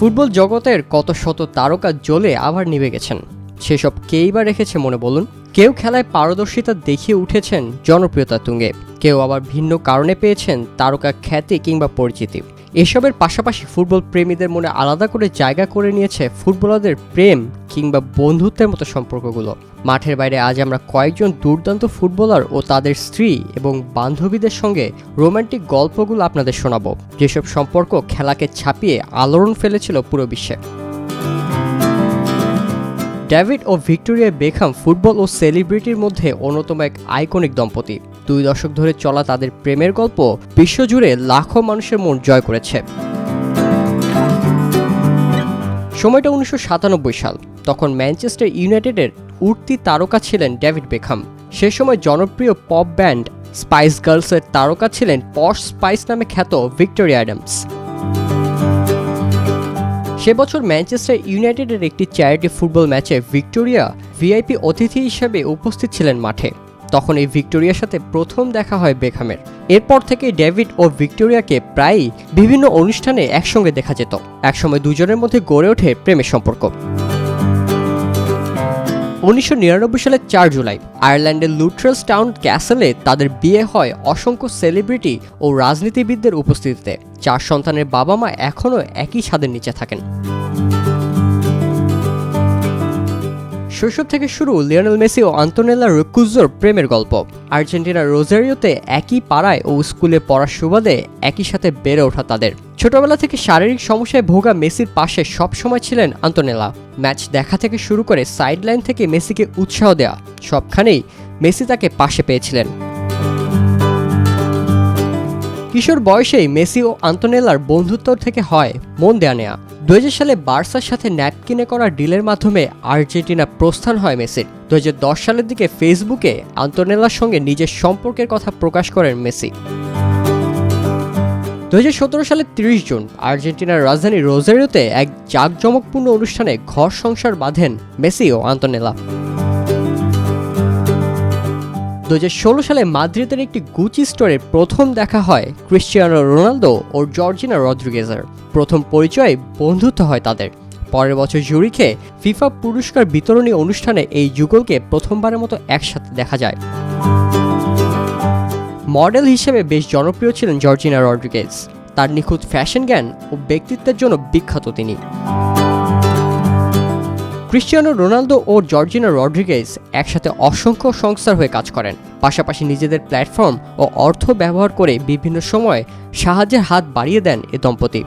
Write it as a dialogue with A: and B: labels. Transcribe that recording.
A: Football জগতের কত শত তারকা জ্বলে আবার নিভে গেছেন। সেসব কেই বা রেখেছে মনে বলুন? কেউ খেলায় পারদর্শিতা দেখিয়ে উঠেছেন জনপ্রিয়তা তুঙ্গে। কেউ আবার ভিন্ন কারণে পেয়েছেন তারকা খ্যাতি কিংবা পরিচিতি। এসবের পাশাপাশি ফুটবল প্রেমীদের মনে আলাদা করে জায়গা করে নিয়েছে ফুটবলারদের প্রেম কিংবা বন্ধুত্বের মতো সম্পর্কগুলো। মাঠের বাইরে আজ আমরা কয়েকজন দুর্দান্ত ফুটবলার ও তাদের স্ত্রী এবং বান্ধবীদের সঙ্গে রোমান্টিক গল্পগুলো আপনাদের শোনাবো। যেসব সম্পর্ক খেলাকে ছাপিয়ে আলোড়ন ফেলেছিল পুরো বিশ্বে। ডেভিড ও ভিক্টোরিয়া বেখাম ফুটবল ও সেলিব্রিটির মধ্যে অন্যতম এক আইকনিক দম্পতি। দুই দশক ধরে চলা তাদের প্রেমের গল্প বিশ্বজুড়ে লাখো মানুষের মন জয় করেছে। সময়টা উনিশশো সাতানব্বই সাল। তখন ম্যানচেস্টার ইউনাইটেডের উঠতি তারকা ছিলেন ডেভিড বেখাম। সে সময় জনপ্রিয় পপ ব্যান্ড স্পাইস গার্লসের তারকা ছিলেন পশ স্পাইস নামে খ্যাত ভিক্টোরিয়া অ্যাডামস। সে বছর ম্যানচেস্টার ইউনাইটেডের একটি চ্যারিটি ফুটবল ম্যাচে ভিক্টোরিয়া ভিআইপি অতিথি হিসেবে উপস্থিত ছিলেন মাঠে। তখন এই ভিক্টোরিয়ার সাথে প্রথম দেখা হয় বেখামের। এরপর থেকে ডেভিড ও ভিক্টোরিয়াকে প্রায়ই বিভিন্ন অনুষ্ঠানে একসঙ্গে দেখা যেত। একসময় দুজনের মধ্যে গড়ে ওঠে প্রেমের সম্পর্ক। উনিশশো নিরানব্বই সালের চার জুলাই, আয়ারল্যান্ডের লুট্রাস টাউন ক্যাসেলে তাদের বিয়ে হয় অসংখ্য সেলিব্রিটি ও রাজনীতিবিদদের উপস্থিতিতে। চার সন্তানের বাবা মা এখনও একই ছাদের নিচে থাকেন। শৈশব থেকে শুরু লিওনেল মেসি ও আন্তোনেলা রুকুজোর প্রেমের গল্প। আর্জেন্টিনার রোজারিওতে একই পাড়ায় ও স্কুলে পড়ার সুবাদে একই সাথে বেড়ে ওঠা তাদের। ছোটবেলা থেকে শারীরিক সমস্যায় ভোগা মেসির পাশে সবসময় ছিলেন আন্তোনেলা। ম্যাচ দেখা থেকে শুরু করে সাইডলাইন থেকে মেসিকে উৎসাহ দেওয়া সবখানেই মেসি তাকে পাশে পেয়েছিলেন। কিশোর বয়সেই মেসি ও আন্তোনেলার বন্ধুত্ব থেকে হয় মন দেয়া নেয়া দু সালে বার্সার সাথে ন্যাপকিনে করা ডিলের মাধ্যমে আর্জেন্টিনা প্রস্থান হয় মেসির। দু হাজার দশ সালের দিকে ফেসবুকে আন্তোনেলার সঙ্গে নিজের সম্পর্কের কথা প্রকাশ করেন মেসি। দু হাজার সতেরো সালের তিরিশ জুন আর্জেন্টিনার রাজধানী রোজারিওতে এক জাঁকজমকপূর্ণ অনুষ্ঠানে ঘর সংসার বাঁধেন মেসি ও আন্তোনেলা। দু হাজার ষোলো সালে মাদ্রিদের একটি গুচি স্টোরে প্রথম দেখা হয় ক্রিশ্চিয়ানো রোনালদো ও জর্জিনা রদ্রিগেজের। প্রথম পরিচয়ে বন্ধুত্ব হয় তাদের। পরের বছর জুরিখে ফিফা পুরস্কার বিতরণী অনুষ্ঠানে এই যুগলকে প্রথমবারের মতো একসাথে দেখা যায়। মডেল হিসেবে বেশ জনপ্রিয় ছিলেন জর্জিনা রড্রিগেজ তার নিখুঁত ফ্যাশন জ্ঞান ও ব্যক্তিত্বের জন্য বিখ্যাত তিনি। ক্রিশ্চিয়ানো রোনালদো ও জর্জিনা রড্রিগেজ একসাথে অসংখ্য সংস্থার হয়ে কাজ করেন। পাশাপাশি নিজেদের প্ল্যাটফর্ম ও অর্থ ব্যবহার করে বিভিন্ন সময় সাহায্যের হাত বাড়িয়ে দেন এ দম্পতি।